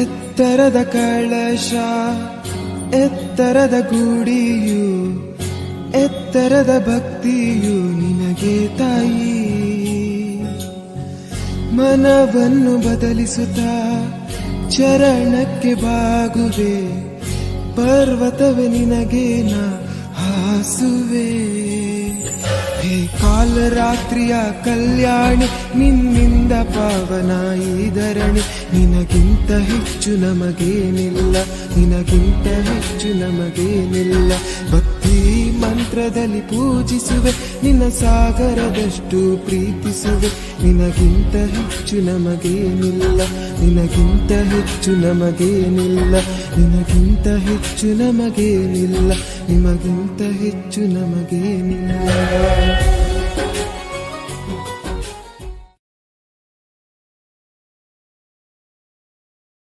ಎತ್ತರದ ಕಳಶ, ಎತ್ತರದ ಗುಡಿಯು, ಎತ್ತರದ ಭಕ್ತಿಯು ನಿನಗೆ ತಾಯಿ. ಮನವನ್ನು ಬದಲಿಸುತ್ತಾ ಚರಣಕ್ಕೆ ಬಾಗುವೆ, ಪರ್ವತವೇ ನಿನಗೆ ನಾ ಹಾಸುವೆ. ಹೇ ಕಾಲರಾತ್ರಿಯ ಕಲ್ಯಾಣಿ, ನಿನ್ನಿಂದ ಪಾವನ ಈ ಧರಣಿ ನಿನಗಿಂತ ಹೆಚ್ಚು ನಮಗೇನಿಲ್ಲ, ನಿನಗಿಂತ ಹೆಚ್ಚು ನಮಗೇನಿಲ್ಲ. ಭಕ್ತಿ ಮಂತ್ರದಲ್ಲಿ ಪೂಜಿಸುವೆ, ನಿನ್ನ ಸಾಗರದಷ್ಟು ಪ್ರೀತಿಸುವೆ, ನಿನಗಿಂತ ಹೆಚ್ಚು ನಮಗೇನಿಲ್ಲ, ನಿನಗಿಂತ ಹೆಚ್ಚು ನಮಗೇನಿಲ್ಲ, ನಿನಗಿಂತ ಹೆಚ್ಚು ನಮಗೇನಿಲ್ಲ, ನಿಮಗಿಂತ ಹೆಚ್ಚು ನಮಗೇನಿಲ್ಲ.